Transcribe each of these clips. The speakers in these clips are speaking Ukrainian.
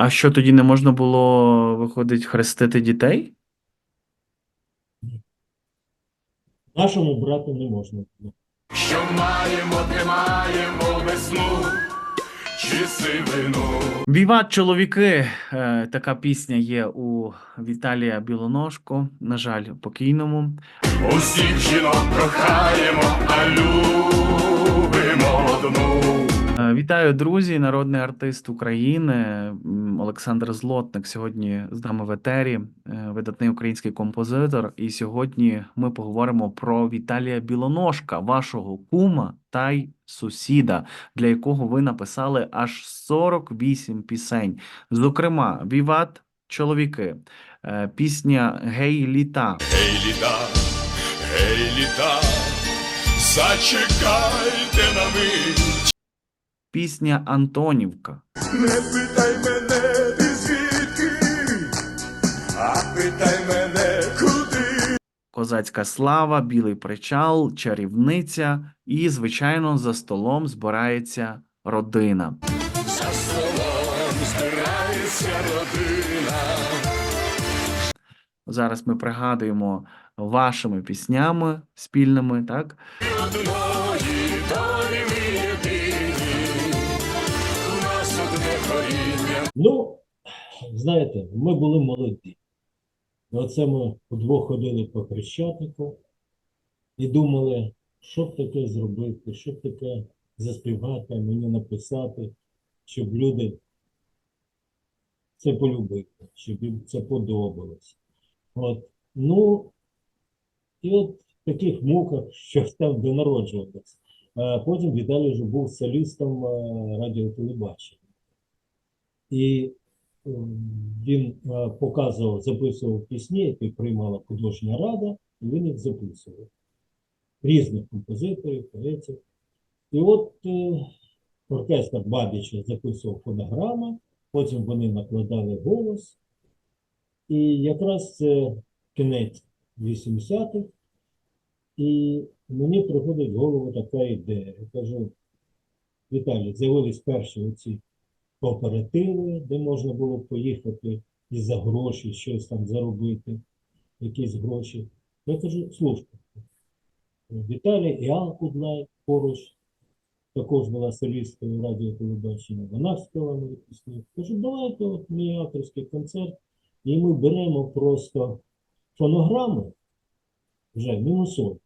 А що тоді не можна було, виходить, хрестити дітей? Нашому брату не можна. Що маємо, тримаємо весну чи сивину. Віват, чоловіки! Е, Така пісня є у Віталія Білоножко, на жаль, покійному. Усіх жінок прохаємо, а любимо одну. Е, Вітаю, друзі! Народний артист України Олександр Злотник сьогодні з нами в етері, е, видатний український композитор. І сьогодні ми поговоримо про Віталія Білоножка, вашого кума та й сусіда, для якого ви написали аж 48 пісень. Зокрема, Віват, чоловіки, е, пісня Гей літа. Гей, літа, гей, літа, зачекайте на мить. Пісня Антонівка, Не питай мене, ти звідки, а питай мене, куди. Козацька слава, білий причал, чарівниця, і, звичайно, за столом збирається родина. За столом збирається родина. Зараз ми пригадуємо вашими піснями спільними, так? Одної Ну, знаєте, ми були молоді. Оце ми удвох ходили по Хрещатику і думали, що б таке зробити, що б таке заспівати, мені написати, щоб люди це полюбили, щоб їм це подобалось. От. Ну, і от в таких муках, що став до народжуватись. А потім Віталій вже був солістом е, радіотелебачення. І е, він е, показував, записував пісні, які приймала художня рада, і він їх записував. Різних композиторів, поетів. І от е, оркестр Бабіча записував фонограми, потім вони накладали голос. І якраз це кінець 80-х, і мені приходить в голову така ідея. Я кажу, Віталій, з'явились перші оці кооперативи, де можна було поїхати і за гроші щось там заробити, якісь гроші. Я кажу, слухайте, Віталій і Алла Кудлай поруч, також була солісткою радіотелебачення, вона співала мої пісні. Кажу, давайте от мій авторський концерт, і ми беремо просто фонограми, вже мінусові,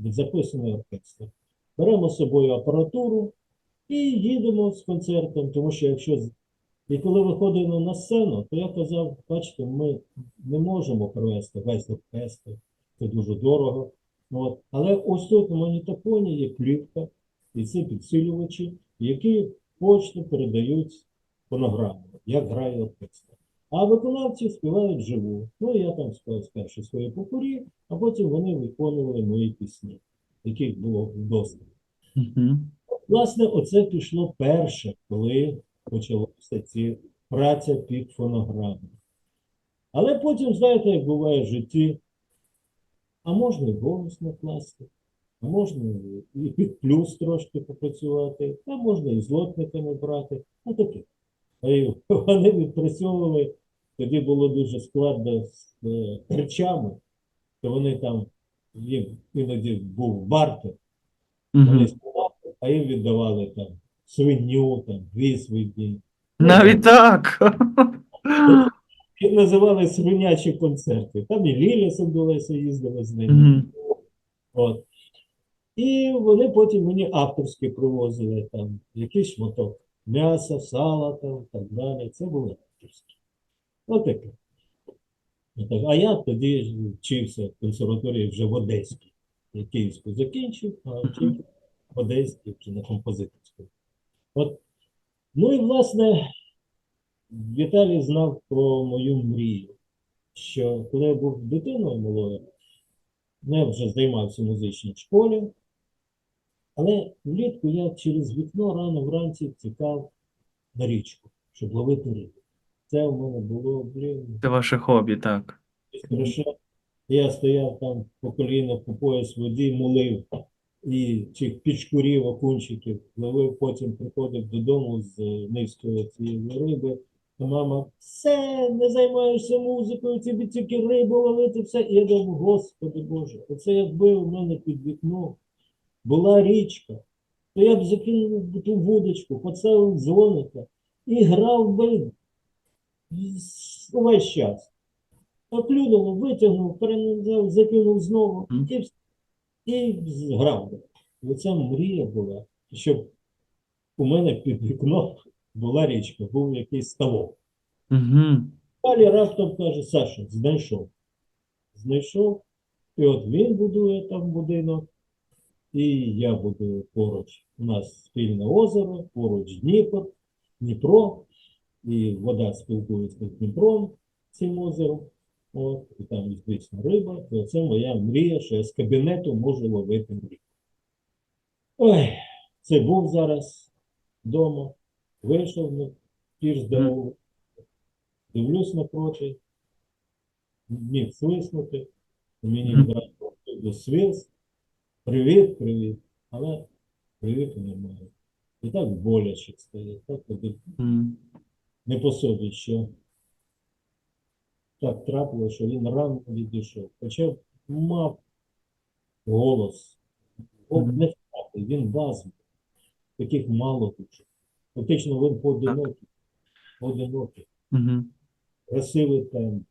від записаний оркестр. Беремо з собою апаратуру і їдемо з концертом, тому що якщо і коли виходимо на сцену, то я казав, бачите, ми не можемо привезти весь оркестр, це дуже дорого. От. Але ось тут на магнітофоні є плівка, і це підсилювачі, які почту передають фонограму, як грає оркестр. А виконавці співають живу. Ну, я там співав спершу свої попурі, а потім вони виконували мої пісні, яких було досить. Власне, оце пішло перше, коли почалася ці праця під фонограму. Але потім, знаєте, як буває в житті, а можна і голос накласти, а можна і під плюс трошки попрацювати, а можна і злотниками брати. Ну таке. Вони відпрацьовували, тоді було дуже складно з е, речами, то вони там, їм іноді був бартер, вони а їм віддавали там свиню, там, дві свині. Навіть так. Їх називали свинячі концерти. Там і Ліля Сандулеса їздила з ними. Мгм. От. І вони потім мені авторські привозили там якийсь шматок м'яса, сала там, так далі. Це було авторське. Отаке. Отак. А я тоді вчився в консерваторії вже в Одеській. Я Київську закінчив, а вчив Одеській вже на композиторську. От. Ну і власне Віталій знав про мою мрію, що коли я був дитиною малою, ну, я вже займався в музичній школі, але влітку я через вікно рано вранці тікав на річку, щоб ловити рибу. Це у мене було, блін, Це ваше хобі, так. Я стояв там по коліна, по пояс в воді, молив і цих підшкурів, окунчиків, ловив, потім приходив додому з низької цієї риби, А мама, все, не займаєшся музикою, тобі тільки рибу ловити, все. І я думаю, Господи Боже, оце якби у мене під вікном була річка, то я б закинув ту вудочку, поставив дзвоника і грав би увесь час. А витягнув, переназав, закинув знову і, вс- і грав би. Оця мрія була, щоб у мене під вікном була річка, був якийсь ставок. Угу. Далі раптом каже, Саша, знайшов. Знайшов, і от він будує там будинок, і я будую поруч. У нас спільне озеро, поруч Дніпр, Дніпро, і вода спілкується з Дніпром, цим озером. От, і там, звісно, риба. І це моя мрія, що я з кабінету можу ловити рибу. Ой, це був зараз вдома, вийшов на пірс дорогу, дивлюсь напроти, міг свиснути, мені відразу свист, привіт, привіт, але привіту немає. І так боляче стає, так не по собі, що так трапило, що він рано відійшов. Хоча мав голос, не втратив, він бас. Таких мало дуже. Фактично він поодинокий, поодинокий, Угу. красивий темп.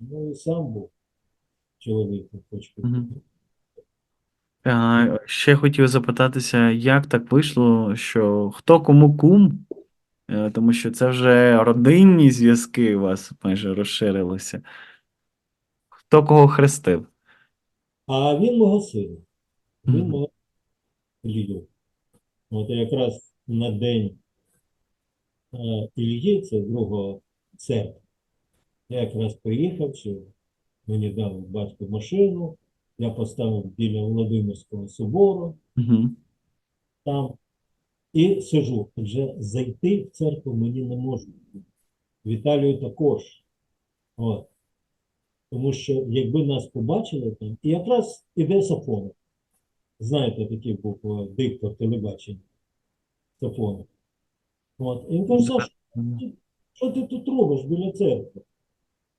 Ну і сам був чоловіком, хоч Мгм. Ще хотів запитатися, як так вийшло, що хто кому кум? Е, Тому що це вже родинні зв'язки у вас майже розширилися. Хто кого хрестив? А він мого сина. Він Мгм. мого Ілью. От якраз на день е, Іллі, це 2 серпня, я якраз приїхав, що мені дав батько машину, я поставив біля Володимирського собору Мгм. там і сижу. Вже зайти в церкву мені не можна. Віталію також. От. Тому що якби нас побачили там, і якраз іде Сафонов. Знаєте, такий був е, диктор телебачення Сафонов. От. І він каже, Саша, що ти тут робиш біля церкви?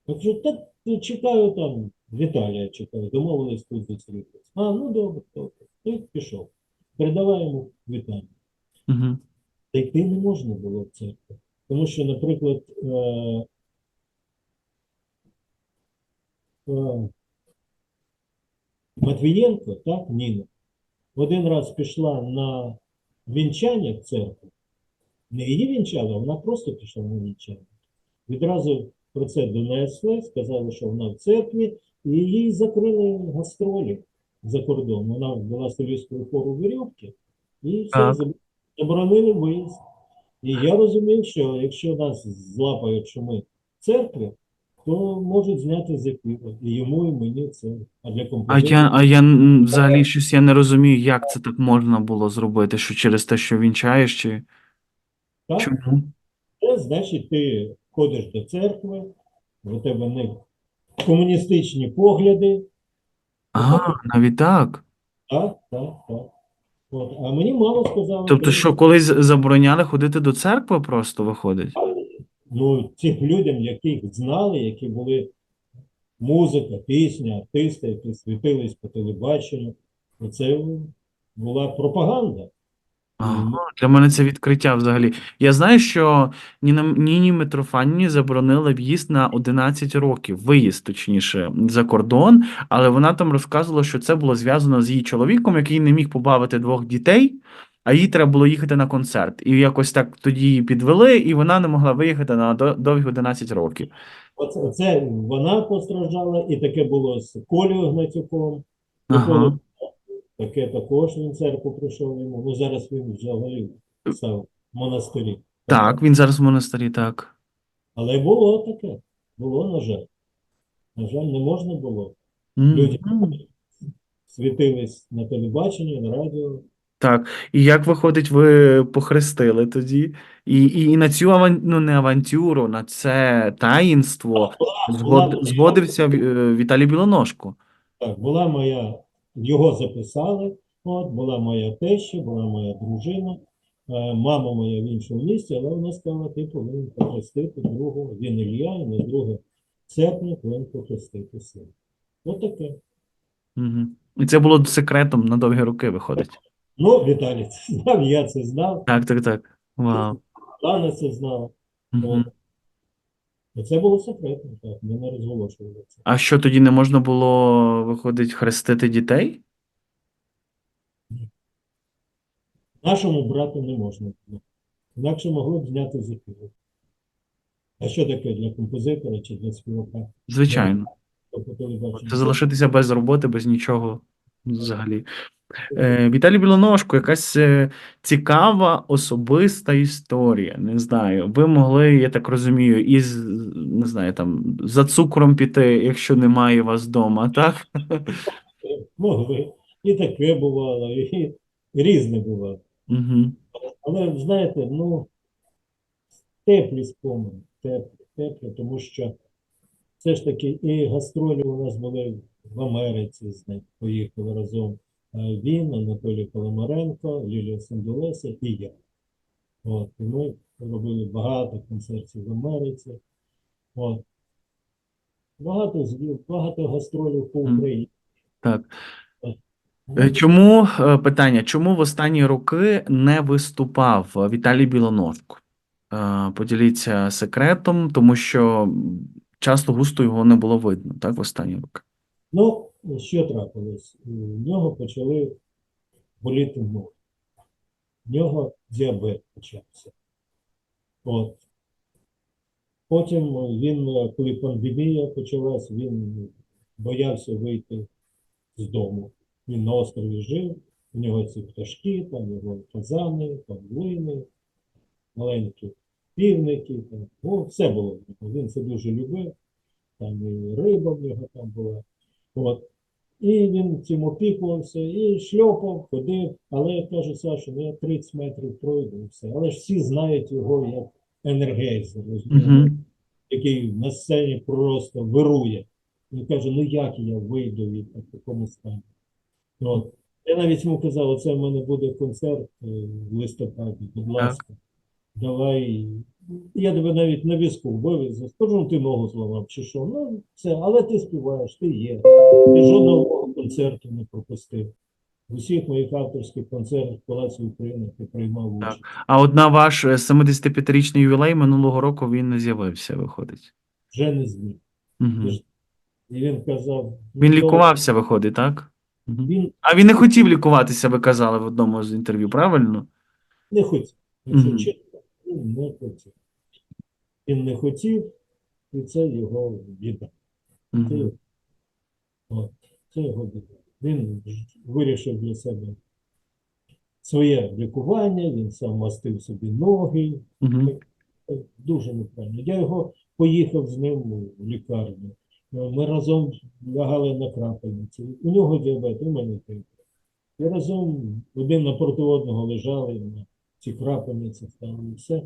Я кажу, та ти чекаю там, Віталія чекаю, домовились тут зустрітися. А, ну добре, добре. І пішов. Передавай вітання. Мгм. Зайти не можна було в церкву. Тому що, наприклад, е, е, Матвієнко, так, Ніна, один раз пішла на вінчання в церкву. Не її вінчали, а вона просто пішла на вінчання. Відразу про це донесли, сказали, що вона в церкві, і їй закрили гастролі за кордон. Вона була солісткою хору Вірьовки, і все, Так. Заб- заборонили виїзд. І я розумів, що якщо нас злапають, що ми в церкві, то можуть зняти з ефіру. І йому, і мені це. А для А я, а я взагалі щось я не розумію, як це так можна було зробити, що через те, що вінчаєш, чи так, чому? це значить, ти ходиш до церкви, у тебе не комуністичні погляди. А, навіть так. Так, так, так. От. А мені мало сказали. Тобто, що колись забороняли ходити до церкви, просто виходить? ну, цим людям, яких знали, які були музика, пісня, артисти, які світились по телебаченню, це була пропаганда. Ага, для мене це відкриття взагалі. Я знаю, що Ніна, Ніні Митрофанівні заборонили в'їзд на 11 років, виїзд, точніше, за кордон, але вона там розказувала, що це було зв'язано з її чоловіком, який не міг побавити двох дітей, а їй треба було їхати на концерт. І якось так тоді її підвели, і вона не могла виїхати на до- довгі 11 років. Оце, це вона постраждала, і таке було з Колею Гнатюком. Ага. Таке також він церкву прийшов йому. Ну зараз він взагалі став в монастирі. Так, він зараз в монастирі, так. Але було таке. Було, на жаль. На жаль, не можна було. Люди світились на телебаченні, на радіо. Так, і як виходить, ви похрестили тоді? І, і, і на цю аван... ну, не авантюру, на це таїнство згод... була- згодився е, Віталій Білоножко. Так, була моя, його записали, от, була моя теща, була моя дружина, е, мама моя в іншому місті, але вона сказала, ти повинен похрестити другого, він Ілля, і на 2 серпня повинен похрестити сина. Ось таке. Угу. І це було секретом на довгі роки, виходить. Ну, Віталій це знав, я це знав, Так, так, так. Вау. Анна це знала. Угу. І це було секретно, так, ми не розголошували це. А що тоді не можна було, виходить, хрестити дітей? Нашому брату не можна було. Інакше могли б зняти з ефіру. А що таке для композитора чи для співака? Звичайно. По? Це залишитися без роботи, без нічого взагалі. Е, Віталій Білоножко, якась е, цікава особиста історія. Не знаю. Ви могли, я так розумію, із не знаю, там за цукром піти, якщо немає вас вдома, так? Могли. І таке бувало, і різне бувало. Угу. Але знаєте, ну, теплі спомини, теплі, теплі, тому що все ж таки і гастролі у нас були в Америці, з поїхали разом. Е, Він, Анатолій Пономаренко, Лілія Сандулеса і я. От, і ми робили багато концертів в Америці. От. Багато багато гастролів по Україні. Так. Е, Чому е, питання? Чому в останні роки не виступав Віталій Білоножко? Поділіться секретом, тому що часто густо його не було видно, так, в останні роки. Ну, що трапилось? У нього почали боліти ноги. В нього діабет почався. От. Потім він, е, коли пандемія почалась, він боявся вийти з дому. Він на острові жив, у нього ці пташки, там його фазани, павлини, маленькі півники, там, ну, все було. Він це дуже любив, там і риба в нього там була. От. І він цим опікувався, і шльопав, ходив. Але я кажу, Саша, ну я 30 метрів пройду і все. Але ж всі знають його як енергейзер, розумієте, Угу. який на сцені просто вирує. Він каже, ну як я вийду від в такому стані. От. Я навіть йому казав, оце в мене буде концерт е, в листопаді, будь ласка, давай. Я тебе навіть на візку вивезу, скажу, ну, ти ногу зламав чи що. Ну, це, але ти співаєш, ти є. Ти жодного концерту не пропустив. В усіх моїх авторських концертах в Палаці України ти приймав Так. А от на ваш е, 75-річний ювілей минулого року він не з'явився, виходить. Вже не зміг. Угу. І він казав, Він «Ну, лікувався, виходить, так? Угу. Він А він не хотів лікуватися, ви казали в одному з інтерв'ю, правильно? не хотів. Чесно, він не хотів. Він не хотів, і це його біда. Це, Угу. от, це його біда. Він вирішив для себе своє лікування, він сам мастив собі ноги. Угу. Це Дуже неправильно. Я його поїхав з ним в лікарню. Ми разом лягали на крапельниці. У нього діабет, у мене діабет. І разом один напроти одного лежали на ці крапельниці і все.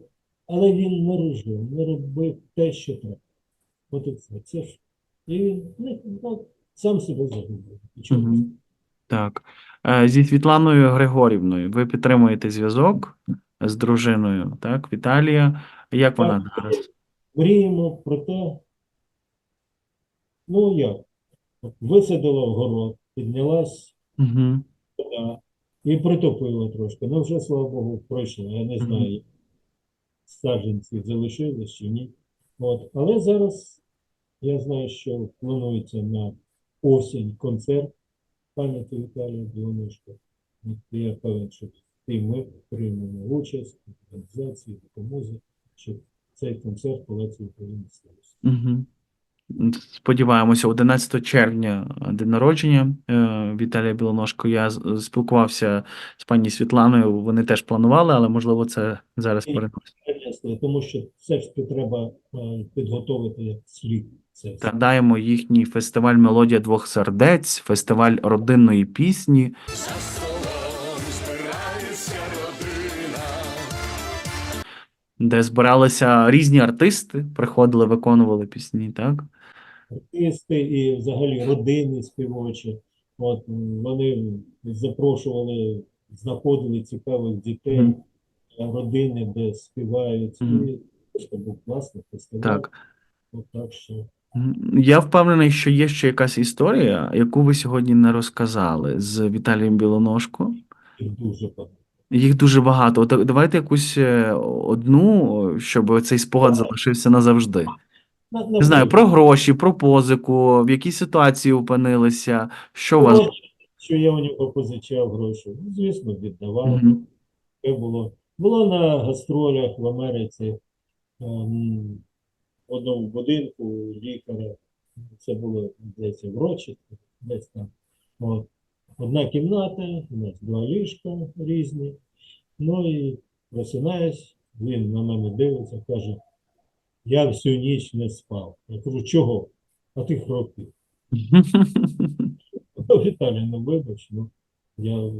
Але він не режив, не робив те, що треба. От і все. Це ж. І він не, ну, сам себе загубив. Угу. Так. Е, Зі Світланою Григорівною ви підтримуєте зв'язок з дружиною, так? Віталія. Як вона зараз? Мріємо про те, ну як, висадила в город, піднялась Угу. вода і притопила трошки. Ну вже, слава Богу, пройшло. Я не знаю, саджанці залишились чи ні. От. Але зараз я знаю, що планується на осінь концерт пам'яті Віталія Білоножка. От Я певен, що і ми приймемо участь в організації, допомозі, щоб цей концерт в Палаці України стався. Угу. Сподіваємося, 11 червня е, день народження е, Віталія Білоножко. Я спілкувався з пані Світланою. Вони теж планували, але можливо це зараз переносить. Тому що все ж таки треба е, підготовити як слід це. Згадаємо їхній фестиваль Мелодія двох сердець, фестиваль родинної пісні. Де збиралися різні артисти, приходили, виконували пісні, так? Артисти і взагалі родини співочі. От вони запрошували, знаходили цікавих дітей, Мгм. родини, де співають. Мгм. І це був класний фестиваль. Так. От Так що Я впевнений, що є ще якась історія, яку ви сьогодні не розказали з Віталієм Білоножко. їх дуже багато. Їх дуже багато. От давайте якусь е, одну, щоб цей спогад залишився назавжди. Не знаю, про гроші, про позику, в якій ситуації опинилися, що у вас. що я у нього позичав гроші. Ну, звісно, віддавав. Мгм. Таке було. Було на гастролях в Америці ем, в одному будинку лікаря. Це було здається, в Рочесті, десь там. От. Одна кімната, у нас два ліжка різні. Ну і просинаюсь, він на мене дивиться, каже, я всю ніч не спав. Я кажу, чого? А ти хропів. Віталій, ну вибач, ну я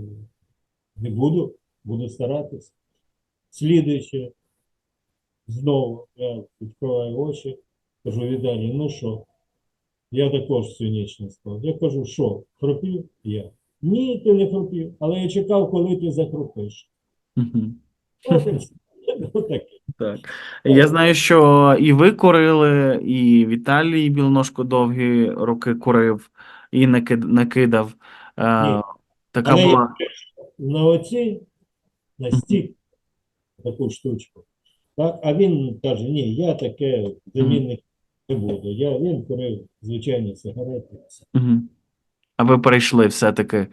не буду, буду старатися. Слідуючи, знову я відкриваю очі, кажу, Віталій, ну що? Я також всю ніч не спав. Я кажу, що, хропів я? Ні, ти не хропів, але я чекав, коли ти захропиш. Мгм. Так. Я знаю, що і ви курили, і Віталій Білоножко довгі роки курив, і накид- накидав. Е, Ні. така Але була. на оці, на стік, таку штучку. Так? А він каже, ні, я таке замінник не буду. Я, він курив звичайні сигарети. Мгм. А ви перейшли все-таки.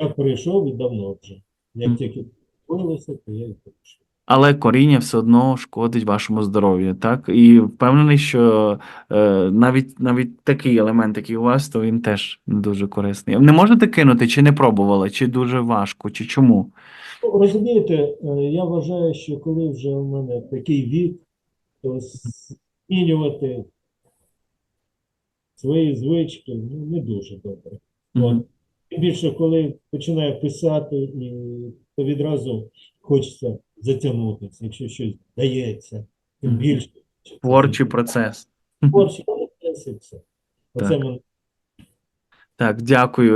Я прийшов і давно вже. Як Мгм. тільки купилося, то я і прийшов. Але коріння все одно шкодить вашому здоров'ю, так? І впевнений, що е, навіть навіть такий елемент, який у вас, то він теж не дуже корисний. Не можете кинути, чи не пробували, чи дуже важко, чи чому? Ну, Розумієте, е, я вважаю, що коли вже у мене такий вік, то змінювати свої звички ну, не дуже добре. Мгм. От. Тим більше, коли починаю писати, і, то відразу хочеться затягнутися, якщо щось дається, тим більше. Творчий процес. Творчий процес і все. Оце Так. мене Так, дякую.